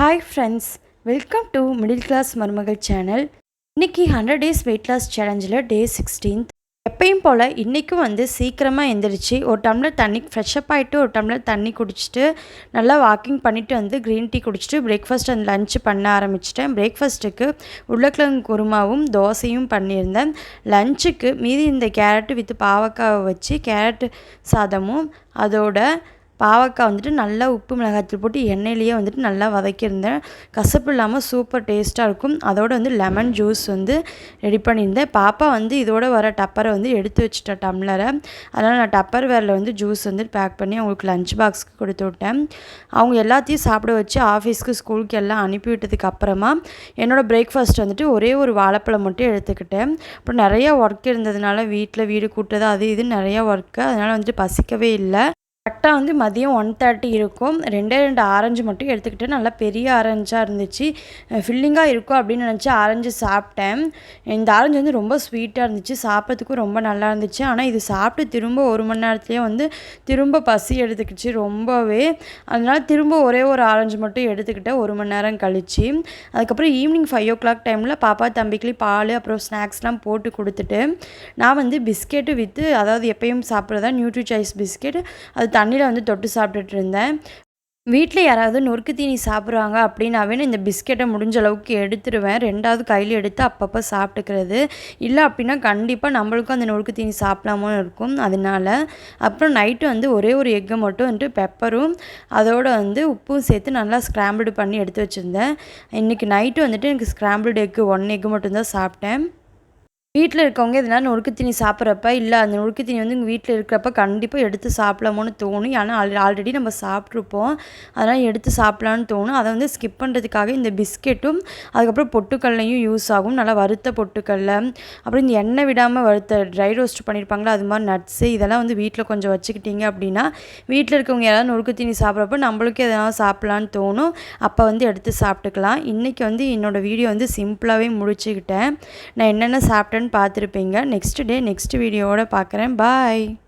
Hi friends welcome to middle class மருமகள் channel இன்றைக்கி hundred days weight loss சேலஞ்சில் day sixteenth எப்பயும் போல் இன்றைக்கும் வந்து சீக்கிரமாக எந்திரிச்சு ஒரு டம்ளர் தண்ணி ஃப்ரெஷ்ஷப் ஆகிட்டு ஒரு டம்ளர் தண்ணி குடிச்சிட்டு நல்லா வாக்கிங் பண்ணிவிட்டு வந்து க்ரீன் டீ குடிச்சிட்டு பிரேக்ஃபாஸ்ட் அண்ட் லன்ச் பண்ண ஆரம்பிச்சிட்டேன். பிரேக்ஃபாஸ்ட்டுக்கு உருளைக்கிழங்கு குருமாவும் தோசையும் பண்ணியிருந்தேன். லஞ்சுக்கு மீதி இந்த கேரட்டு வித் பாவக்காவை வச்சு கேரட் சாதமும் அதோட பாவக்காய் வந்துட்டு நல்லா உப்பு மிளகாய்த்தூள் போட்டு எண்ணெயிலேயே வந்துட்டு நல்லா வதக்கியிருந்தேன். கசப்பு இல்லாமல் சூப்பர் டேஸ்ட்டாக இருக்கும். அதோடு வந்து லெமன் ஜூஸ் வந்து ரெடி பண்ணியிருந்தேன். பாப்பா வந்து இதோட வர டப்பரை வந்து எடுத்து வச்சுட்டேன் டம்ளரை அதனால் நான் டப்பர் வேரில் வந்து ஜூஸ் வந்து பேக் பண்ணி அவங்களுக்கு லஞ்ச் பாக்ஸ்க்கு கொடுத்து விட்டேன். அவங்க எல்லாத்தையும் சாப்பிட வச்சு ஆஃபீஸ்க்கு ஸ்கூலுக்கு எல்லாம் அனுப்பி விட்டதுக்கு அப்புறமா என்னோடய பிரேக்ஃபாஸ்ட் வந்துட்டு ஒரே ஒரு வாழைப்பழம் மட்டும் எடுத்துக்கிட்டேன். அப்புறம் நிறையா ஒர்க் இருந்ததுனால வீட்டில் வீடு கூட்டுறது அது இது நிறையா ஒர்க்கு அதனால் வந்துட்டு பசிக்கவே இல்லை. கரெக்டாக வந்து மதியம் ஒன் தேர்ட்டி இருக்கும். ரெண்டே ரெண்டு ஆரஞ்சு மட்டும் எடுத்துக்கிட்டு நல்லா பெரிய ஆரஞ்சாக இருந்துச்சு. ஃபில்லிங்காக இருக்கும் அப்படின்னு நினச்சி ஆரஞ்சு சாப்பிட்டேன். இந்த ஆரஞ்சு வந்து ரொம்ப ஸ்வீட்டாக இருந்துச்சு. சாப்பிட்றதுக்கும் ரொம்ப நல்லா இருந்துச்சு. ஆனால் இது சாப்பிட்டு திரும்ப ஒரு மணி நேரத்துலேயே வந்து திரும்ப பசி எடுத்துக்கிச்சு ரொம்பவே. அதனால் திரும்ப ஒரே ஒரு ஆரஞ்சு மட்டும் எடுத்துக்கிட்டேன் ஒரு மணி நேரம் கழிச்சு அதுக்கப்புறம் ஈவினிங் ஃபைவ் ஓ கிளாக் டைமில் பாப்பா தம்பிக்கு பால் அப்புறம் ஸ்நாக்ஸ்லாம் போட்டு கொடுத்துட்டு நான் வந்து பிஸ்கெட்டு விற்று அதாவது எப்பயும் சாப்பிட்றதா நியூட்ரி சாய்ஸ் பிஸ்கெட் அது தண்ணி தண்ணியில் வந்து தொட்டு சாப்பிட்டுட்டு இருந்தேன் வீட்டில் யாராவது நொறுக்கு தீனி சாப்பிட்றாங்க அப்படின்னாவே இந்த பிஸ்கெட்டை முடிஞ்ச அளவுக்கு எடுத்துருவேன். ரெண்டாவது கையில் எடுத்து அப்பப்போ சாப்பிட்டுக்கிறது. இல்லை அப்படின்னா கண்டிப்பாக நம்மளுக்கும் அந்த நொறுக்கு தீனி சாப்பிடாம இருக்கும். அதனால அப்புறம் நைட்டு வந்து ஒரே ஒரு எக்கை மட்டும் வந்துட்டு பெப்பரும் அதோடு வந்து உப்பும் சேர்த்து நல்லா ஸ்க்ராம்பிள் பண்ணி எடுத்து வச்சுருந்தேன். இன்றைக்கி நைட்டு வந்துட்டு எனக்கு ஸ்க்ராம்பிள் எக்கு ஒன் எக்கு மட்டும்தான் சாப்பிட்டேன். வீட்டில் இருக்கவங்க எதனா நொறுக்கு தீனி சாப்பிட்றப்ப இல்லை அந்த நொறுக்கு தீனி வந்து உங்கள் வீட்டில் இருக்கிறப்ப கண்டிப்பாக எடுத்து சாப்பிடலாமோன்னு தோணும். ஏன்னா ஆல் ஆல்ரெடி நம்ம சாப்பிட்ருப்போம். அதனால் எடுத்து சாப்பிட்லான்னு தோணும். அதை வந்து ஸ்கிப் பண்ணுறதுக்காக இந்த பிஸ்கெட்டும் அதுக்கப்புறம் பொட்டுக்கல்லையும் யூஸ் ஆகும். நல்லா வறுத்த பொட்டுக்கல்ல அப்புறம் இந்த எண்ணெய் விடாமல் வறுத்த ட்ரை ரோஸ்ட் பண்ணியிருப்பாங்களா அது மாதிரி நட்ஸு இதெல்லாம் வந்து வீட்டில் கொஞ்சம் வச்சுக்கிட்டிங்க அப்படின்னா வீட்டில் இருக்கவங்க யாராவது நொறுக்கு தீனி சாப்பிட்றப்ப நம்மளுக்கு எதனா சாப்பிட்லான்னு தோணும். அப்போ வந்து எடுத்து சாப்பிட்டுக்கலாம். இன்றைக்கி வந்து என்னோடய வீடியோ வந்து சிம்பிளாகவே முடிச்சுக்கிட்டேன். நான் என்னென்ன சாப்பிட்டேன் பார்த்துருப்பீங்க. நெக்ஸ்ட் டே நெக்ஸ்ட் வீடியோவோட பார்க்குறேன். பாய்